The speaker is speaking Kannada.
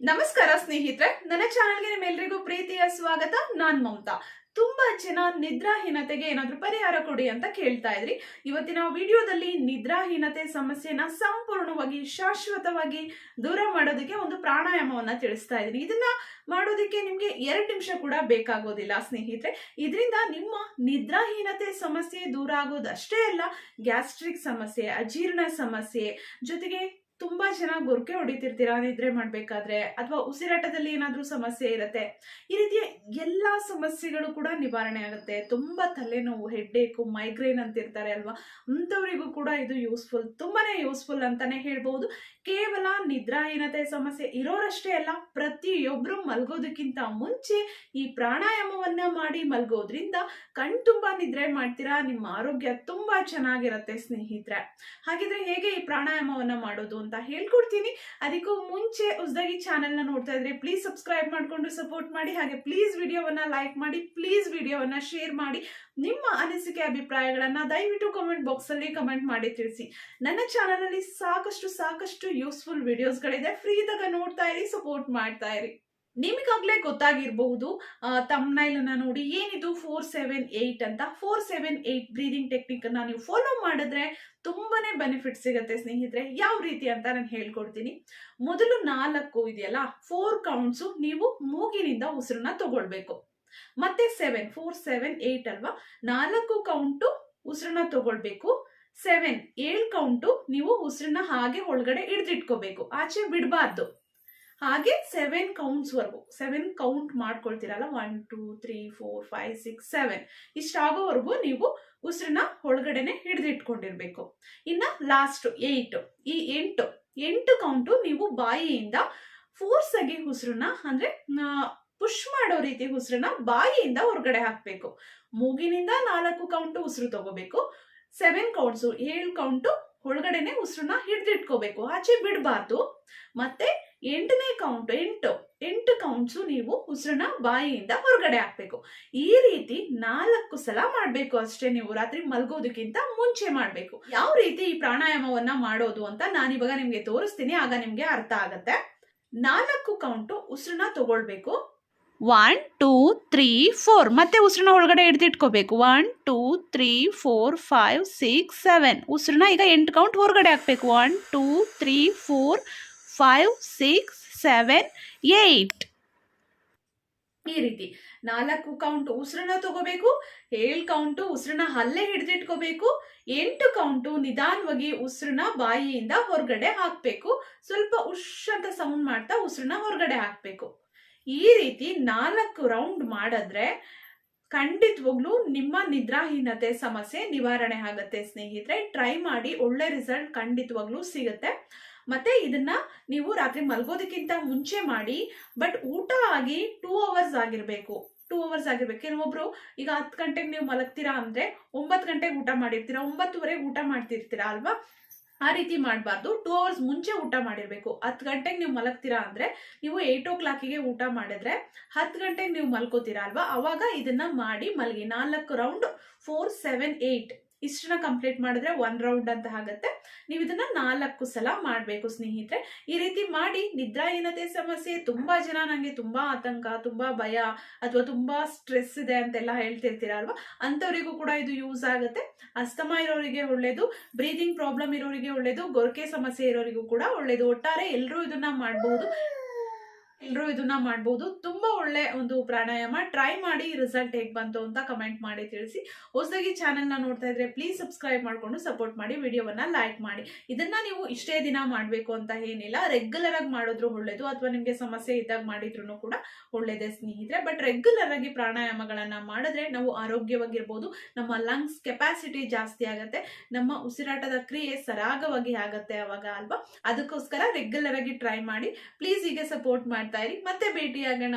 ನಮಸ್ಕಾರ ಸ್ನೇಹಿತರೆ, ನನ್ನ ಚಾನಲ್ಗೆ ನಿಮ್ಮೆಲ್ಲರಿಗೂ ಪ್ರೀತಿಯ ಸ್ವಾಗತ. ನಾನ್ ಮಮತಾ. ತುಂಬಾ ಜನ ನಿದ್ರಾಹೀನತೆಗೆ ಏನಾದ್ರೂ ಪರಿಹಾರ ಕೊಡಿ ಅಂತ ಕೇಳ್ತಾ ಇದ್ರಿ. ಇವತ್ತಿನ ವಿಡಿಯೋದಲ್ಲಿ ನಿದ್ರಾಹೀನತೆ ಸಮಸ್ಯೆನ ಸಂಪೂರ್ಣವಾಗಿ ಶಾಶ್ವತವಾಗಿ ದೂರ ಮಾಡೋದಕ್ಕೆ ಒಂದು ಪ್ರಾಣಾಯಾಮವನ್ನ ತಿಳಿಸ್ತಾ ಇದ್ದೀನಿ. ಇದನ್ನ ಮಾಡೋದಕ್ಕೆ ನಿಮ್ಗೆ ಎರಡು ನಿಮಿಷ ಕೂಡ ಬೇಕಾಗೋದಿಲ್ಲ ಸ್ನೇಹಿತರೆ. ಇದರಿಂದ ನಿಮ್ಮ ನಿದ್ರಾಹೀನತೆ ಸಮಸ್ಯೆ ದೂರ ಆಗೋದಷ್ಟೇ ಅಲ್ಲ, ಗ್ಯಾಸ್ಟ್ರಿಕ್ ಸಮಸ್ಯೆ, ಅಜೀರ್ಣ ಸಮಸ್ಯೆ ಜೊತೆಗೆ ತುಂಬಾ ಜನ ಗೊರಕೆ ಹೊಡಿತಿರ್ತೀರಾ ನಿದ್ರೆ ಮಾಡ್ಬೇಕಾದ್ರೆ? ಅಥವಾ ಉಸಿರಾಟದಲ್ಲಿ ಏನಾದ್ರೂ ಸಮಸ್ಯೆ ಇರುತ್ತೆ? ಈ ರೀತಿಯ ಎಲ್ಲಾ ಸಮಸ್ಯೆಗಳು ಕೂಡ ನಿವಾರಣೆ ಆಗುತ್ತೆ. ತುಂಬಾ ತಲೆನೋವು, ಹೆಡ್ಡೇಕು, ಮೈಗ್ರೇನ್ ಅಂತಿರ್ತಾರೆ ಅಲ್ವಾ? ಅಂಥವರಿಗೂ ಕೂಡ ಇದು ಯೂಸ್ಫುಲ್, ತುಂಬಾನೇ ಯೂಸ್ಫುಲ್ ಅಂತಾನೆ ಹೇಳ್ಬಹುದು ಕೇವಲ ನಿದ್ರಾಹೀನತೆ ಸಮಸ್ಯೆ ಇರೋರಷ್ಟೇ ಅಲ್ಲ, ಪ್ರತಿಯೊಬ್ರು ಮಲ್ಗೋದಕ್ಕಿಂತ ಮುಂಚೆ ಈ ಪ್ರಾಣಾಯಾಮವನ್ನ ಮಾಡಿ ಮಲ್ಗೋದ್ರಿಂದ ಕಣ್ ತುಂಬಾ ನಿದ್ರೆ ಮಾಡ್ತೀರಾ, ನಿಮ್ಮ ಆರೋಗ್ಯ ತುಂಬಾ ಚೆನ್ನಾಗಿರುತ್ತೆ ಸ್ನೇಹಿತರೆ. ಹಾಗಿದ್ರೆ ಹೇಗೆ ಈ ಪ್ರಾಣಾಯಾಮವನ್ನ ಮಾಡೋದು ಅಂತ ಹೇಳ್ಕೊಡ್ತೀನಿ. ಅದಕ್ಕೂ ಮುಂಚೆ ಹೊಸದಾಗಿ ಚಾನೆಲ್ನ ನೋಡ್ತಾ ಇದ್ರೆ ಪ್ಲೀಸ್ ಸಬ್ಸ್ಕ್ರೈಬ್ ಮಾಡಿಕೊಂಡು ಸಪೋರ್ಟ್ ಮಾಡಿ. ಹಾಗೆ ಪ್ಲೀಸ್ ವಿಡಿಯೋವನ್ನ ಲೈಕ್ ಮಾಡಿ ಪ್ಲೀಸ್ ವಿಡಿಯೋವನ್ನ ಶೇರ್ ಮಾಡಿ. ನಿಮ್ಮ ಅನಿಸಿಕೆ, ಅಭಿಪ್ರಾಯಗಳನ್ನ ದಯವಿಟ್ಟು ಕಮೆಂಟ್ ಬಾಕ್ಸಲ್ಲಿ ಕಮೆಂಟ್ ಮಾಡಿ ತಿಳಿಸಿ. ನನ್ನ ಚಾನಲ್ ಅಲ್ಲಿ ಸಾಕಷ್ಟು ಸಾಕಷ್ಟು ಯೂಸ್ಫುಲ್ ವಿಡಿಯೋಸ್ಗಳಿದೆ ಫ್ರೀ ಇದ್ದಾಗ ನೋಡ್ತಾ ಇರಿ ಸಪೋರ್ಟ್ ಮಾಡ್ತಾ ಇರಿ. ನಿಮಗಾಗ್ಲೇ ಗೊತ್ತಾಗಿರಬಹುದು ತಮ್ನೈಲ್ ಅನ್ನ ನೋಡಿ ಏನಿದು ಫೋರ್ ಸೆವೆನ್ ಏಯ್ಟ್ ಅಂತ. Four seven eight breathing technique ಅನ್ನ ನೀವು ಫಾಲೋ ಮಾಡಿದ್ರೆ ತುಂಬಾನೇ ಬೆನಿಫಿಟ್ ಸಿಗುತ್ತೆ ಸ್ನೇಹಿತರೆ. ಯಾವ ರೀತಿ ಅಂತ ನಾನು ಹೇಳ್ಕೊಡ್ತೀನಿ. ಮೊದಲು ನಾಲ್ಕು ಇದೆಯಲ್ಲ ಫೋರ್ ಕೌಂಟ್ಸು ನೀವು ಮೂಗಿನಿಂದ ಉಸಿರನ್ನ ತಗೊಳ್ಬೇಕು. ಮತ್ತೆ ಸೆವೆನ್ ಫೋರ್ ಸೆವೆನ್ ಏಯ್ಟ್ ಅಲ್ವಾ? ನಾಲ್ಕು ಕೌಂಟು ಉಸಿರನ್ನ ತಗೊಳ್ಬೇಕು. ಸೆವೆನ್ ಏಳು ಕೌಂಟು ನೀವು ಉಸಿರನ್ನ ಹಾಗೆ ಒಳಗಡೆ ಹಿಡ್ದಿಟ್ಕೋಬೇಕು. ಆಚೆ ಬಿಡಬಾರ್ದು. ಹಾಗೆ ಸೆವೆನ್ ಕೌಂಟ್ಸ್ ವರ್ಗು. Seven count ಮಾಡ್ಕೊಳ್ತೀರಲ್ಲ? One two three four five six seven ಇಷ್ಟಾಗೋವರೆಗೂ ನೀವು ಉಸಿರನ್ನ ಒಳಗಡೆನೆ ಹಿಡಿದಿಟ್ಕೊಂಡಿರ್ಬೇಕು. ಇನ್ನ ಲಾಸ್ಟ್ ಏಯ್ಟ್ ಈ ಎಂಟು. ಎಂಟು ಕೌಂಟು ನೀವು ಬಾಯಿಯಿಂದ ಫೋರ್ಸ್ ಆಗಿ ಉಸಿರನ್ನ ಅಂದ್ರೆ ಪುಷ್ ಮಾಡೋ ರೀತಿ ಉಸಿರನ್ನ ಬಾಯಿಯಿಂದ ಹೊರಗಡೆ ಹಾಕ್ಬೇಕು. ಮೂಗಿನಿಂದ ನಾಲ್ಕು ಕೌಂಟು ಉಸಿರು ತಗೋಬೇಕು. ಸೆವೆನ್ ಕೌಂಟ್ಸು ಏಳು ಕೌಂಟು ಒಳಗಡೆನೆ ಉಸಿರನ್ನ ಹಿಡಿದಿಟ್ಕೋಬೇಕು. ಆಚೆ ಬಿಡಬಾರ್ದು. ಮತ್ತೆ ಎಂಟನೇ ಕೌಂಟ್ ಎಂಟು ಎಂಟು ಕೌಂಟ್ಸು ನೀವು ಉಸಿರನ್ನ ಬಾಯಿಯಿಂದ ಹೊರಗಡೆ ಹಾಕ್ಬೇಕು. ಈ ರೀತಿ ನಾಲ್ಕು ಸಲ ಮಾಡಬೇಕು ಅಷ್ಟೇ ನೀವು. ರಾತ್ರಿ ಮಲ್ಗೋದಕ್ಕಿಂತ ಮುಂಚೆ ಮಾಡಬೇಕು. ಯಾವ ರೀತಿ ಈ ಪ್ರಾಣಾಯಾಮವನ್ನ ಮಾಡೋದು ಅಂತ ನಾನು ಇವಾಗ ನಿಮಗೆ ತೋರಿಸ್ತೀನಿ, ಆಗ ನಿಮಗೆ ಅರ್ಥ ಆಗತ್ತೆ. ನಾಲ್ಕು ಕೌಂಟು ಉಸಿರನ್ನ ತಗೊಳ್ಬೇಕು. ಒನ್ ಟೂ ತ್ರೀ ಫೋರ್ ಮತ್ತೆ ಉಸಿರನ್ನ ಒಳಗಡೆ ಹಿಡ್ದಿಟ್ಕೋಬೇಕು. One two three four five six seven ಉಸಿರನ್ನ ಈಗ ಎಂಟು ಕೌಂಟ್ ಹೊರಗಡೆ ಹಾಕ್ಬೇಕು. One two three four five six seven eight ಈ ರೀತಿ ನಾಲ್ಕು ಕೌಂಟ್ ಉಸಿರನ್ನ ತಗೋಬೇಕು, ಏಳು ಕೌಂಟು ಉಸಿರನ್ನ ಅಲ್ಲೇ ಹಿಡಿದಿಟ್ಕೋಬೇಕು, ಎಂಟು ಕೌಂಟು ನಿಧಾನವಾಗಿ ಉಸಿರನ್ನ ಬಾಯಿಯಿಂದ ಹೊರಗಡೆ ಹಾಕ್ಬೇಕು, ಸ್ವಲ್ಪ ಉಶ್ ಅಂತ ಸೌಂಡ್ ಮಾಡ್ತಾ ಉಸಿರನ್ನ ಹೊರಗಡೆ ಹಾಕ್ಬೇಕು. ಈ ರೀತಿ ನಾಲ್ಕು ರೌಂಡ್ ಮಾಡಿದ್ರೆ ಖಂಡಿತವಾಗ್ಲೂ ನಿಮ್ಮ ನಿದ್ರಾಹೀನತೆ ಸಮಸ್ಯೆ ನಿವಾರಣೆ ಆಗುತ್ತೆ, ಸ್ನೇಹಿತರೆ. ಟ್ರೈ ಮಾಡಿ ಒಳ್ಳೆ ರಿಸಲ್ಟ್ ಖಂಡಿತವಾಗ್ಲೂ ಸಿಗುತ್ತೆ. ಮತ್ತೆ ಇದನ್ನ ನೀವು ರಾತ್ರಿ ಮಲ್ಗೋದಕ್ಕಿಂತ ಮುಂಚೆ ಮಾಡಿ ಬಟ್ ಊಟ ಆಗಿ ಟೂ ಅವರ್ಸ್ ಆಗಿರ್ಬೇಕು. ಟೂ ಅವರ್ಸ್ ಆಗಿರ್ಬೇಕು. ಕೆಲವೊಬ್ರು ಈಗ ಹತ್ತು ಗಂಟೆಗೆ ನೀವು ಮಲಗ್ತೀರಾ ಅಂದ್ರೆ ಒಂಬತ್ತು ಗಂಟೆಗೆ ಊಟ ಮಾಡಿರ್ತೀರಾ ಒಂಬತ್ತುವರೆಗೆ ಊಟ ಮಾಡ್ತಿರ್ತೀರಾ ಅಲ್ವಾ? ಆ ರೀತಿ ಮಾಡಬಾರ್ದು. ಟೂ ಅವರ್ಸ್ ಮುಂಚೆ ಊಟ ಮಾಡಿರಬೇಕು. ಹತ್ತು ಗಂಟೆಗೆ ನೀವು ಮಲಗ್ತೀರಾ ಅಂದ್ರೆ ನೀವು ಏಯ್ಟ್ ಓ ಕ್ಲಾಕಿಗೆ ಊಟ ಮಾಡಿದ್ರೆ ಹತ್ತು ಗಂಟೆಗೆ ನೀವು ಮಲ್ಕೋತೀರಾ ಅಲ್ವಾ? ಅವಾಗ ಇದನ್ನ ಮಾಡಿ ಮಲಗಿ. ನಾಲ್ಕು ರೌಂಡ್ ಫೋರ್ ಸೆವೆನ್ ಏಯ್ಟ್ ಇಷ್ಟನ್ನ ಕಂಪ್ಲೀಟ್ ಮಾಡಿದ್ರೆ ಒನ್ ರೌಂಡ್ ಅಂತ ಆಗುತ್ತೆ. ನೀವು ಇದನ್ನ ನಾಲ್ಕು ಸಲ ಮಾಡಬೇಕು ಸ್ನೇಹಿತರೆ. ಈ ರೀತಿ ಮಾಡಿ ನಿದ್ರಾಹೀನತೆ ಸಮಸ್ಯೆ, ತುಂಬಾ ಜನ ನನಗೆ ತುಂಬಾ ಆತಂಕ, ತುಂಬಾ ಭಯ ಅಥವಾ ತುಂಬಾ ಸ್ಟ್ರೆಸ್ ಇದೆ ಅಂತೆಲ್ಲ ಹೇಳ್ತಿರ್ತೀರ ಅಲ್ವಾ ಅಂತವರಿಗೂ ಕೂಡ ಇದು ಯೂಸ್ ಆಗುತ್ತೆ. ಅಸ್ತಮ ಇರೋರಿಗೆ ಒಳ್ಳೇದು ಬ್ರೀದಿಂಗ್ ಪ್ರಾಬ್ಲಮ್ ಇರೋರಿಗೆ ಒಳ್ಳೇದು, ಗೊರಕೆ ಸಮಸ್ಯೆ ಇರೋರಿಗೂ ಕೂಡ ಒಳ್ಳೇದು. ಒಟ್ಟಾರೆ ಎಲ್ಲರೂ ಇದನ್ನ ಮಾಡಬಹುದು ಎಲ್ಲರೂ ಇದನ್ನ ಮಾಡಬಹುದು ಒಳ್ಳೆ ಒಂದು ಪ್ರಾಣಾಯಾಮ ಟ್ರೈ ಮಾಡಿ ರಿಸಲ್ಟ್ ಹೇಗೆ ಬಂತು ಅಂತ ಕಮೆಂಟ್ ಮಾಡಿ ತಿಳಿಸಿ. ಹೊಸದಾಗಿ ಚಾನೆಲ್ನ ನೋಡ್ತಾ ಇದ್ರೆ ಪ್ಲೀಸ್ ಸಬ್ಸ್ಕ್ರೈಬ್ ಮಾಡ್ಕೊಂಡು ಸಪೋರ್ಟ್ ಮಾಡಿ ವಿಡಿಯೋವನ್ನ ಲೈಕ್ ಮಾಡಿ. ಇದನ್ನ ನೀವು ಇಷ್ಟೇ ದಿನ ಮಾಡಬೇಕು ಅಂತ ಏನಿಲ್ಲ. ರೆಗ್ಯುಲರ್ ಆಗಿ ಮಾಡಿದ್ರು ಒಳ್ಳೇದು, ಅಥವಾ ನಿಮಗೆ ಸಮಸ್ಯೆ ಇದ್ದಾಗ ಮಾಡಿದ್ರು ಕೂಡ ಒಳ್ಳೇದೇ ಸ್ನೇಹಿತರೆ. ಬಟ್ ರೆಗ್ಯುಲರ್ ಆಗಿ ಪ್ರಾಣಾಯಾಮಗಳನ್ನ ಮಾಡಿದ್ರೆ ನಾವು ಆರೋಗ್ಯವಾಗಿರ್ಬೋದು, ನಮ್ಮ ಲಂಗ್ಸ್ ಕೆಪಾಸಿಟಿ ಜಾಸ್ತಿ ಆಗುತ್ತೆ, ನಮ್ಮ ಉಸಿರಾಟದ ಕ್ರಿಯೆ ಸರಾಗವಾಗಿ ಆಗುತ್ತೆ ಅವಾಗ ಅಲ್ವಾ? ಅದಕ್ಕೋಸ್ಕರ ರೆಗ್ಯುಲರ್ ಆಗಿ ಟ್ರೈ ಮಾಡಿ ಪ್ಲೀಸ್ ಹೀಗೆ ಸಪೋರ್ಟ್ ಮಾಡ್ತಾ ಇರಿ. ಮತ್ತೆ ಭೇಟಿಯಾಗೋಣ.